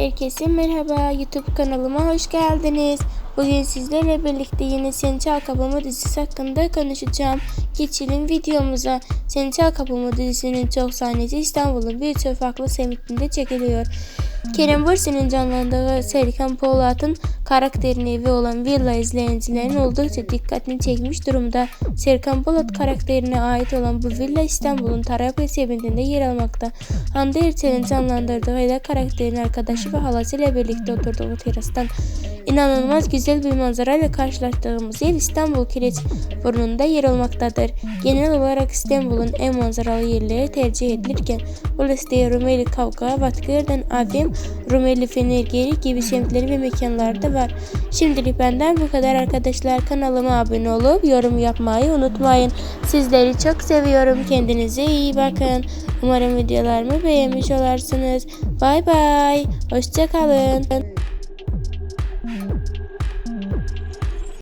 Herkese merhaba YouTube kanalıma hoş geldiniz. Bugün sizlerle birlikte yeni Sen Çal Kapımı dizisi hakkında konuşacağım. Geçelim videomuza. Sen Çal Kapımı dizisinin çok sahnesi İstanbul'un birçok farklı semtinde çekiliyor. Kerem Bürsin'in canlandığı Serkan Polat'ın karakterine evi olan Villa izleyicilerin oldukça dikkatini çekmiş durumda. Serkan Polat karakterine ait olan bu villa İstanbul'un Tarakya semtinde yer almakta. Hande Erçel'in canlandırdığı Eda karakterin arkadaşı ve halasıyla birlikte oturduğu terastan inanılmaz güzel bir manzara ile karşılaştığımız yer İstanbul Kireç burnunda yer almaktadır. Genel olarak İstanbul'un en manzaralı yerleri tercih edilirken Ulus'ta Rumeli Kavga, Batkır'dan Afim, Rumeli Fenergeri gibi semtleri ve mekanlar da var. Şimdilik benden bu kadar arkadaşlar. Kanalıma abone olup yorum yapmayı unutmayın. Sizleri çok seviyorum. Kendinize iyi bakın. Umarım videolarımı beğenmiş olarsınız. Bay bay. Hoşçakalın.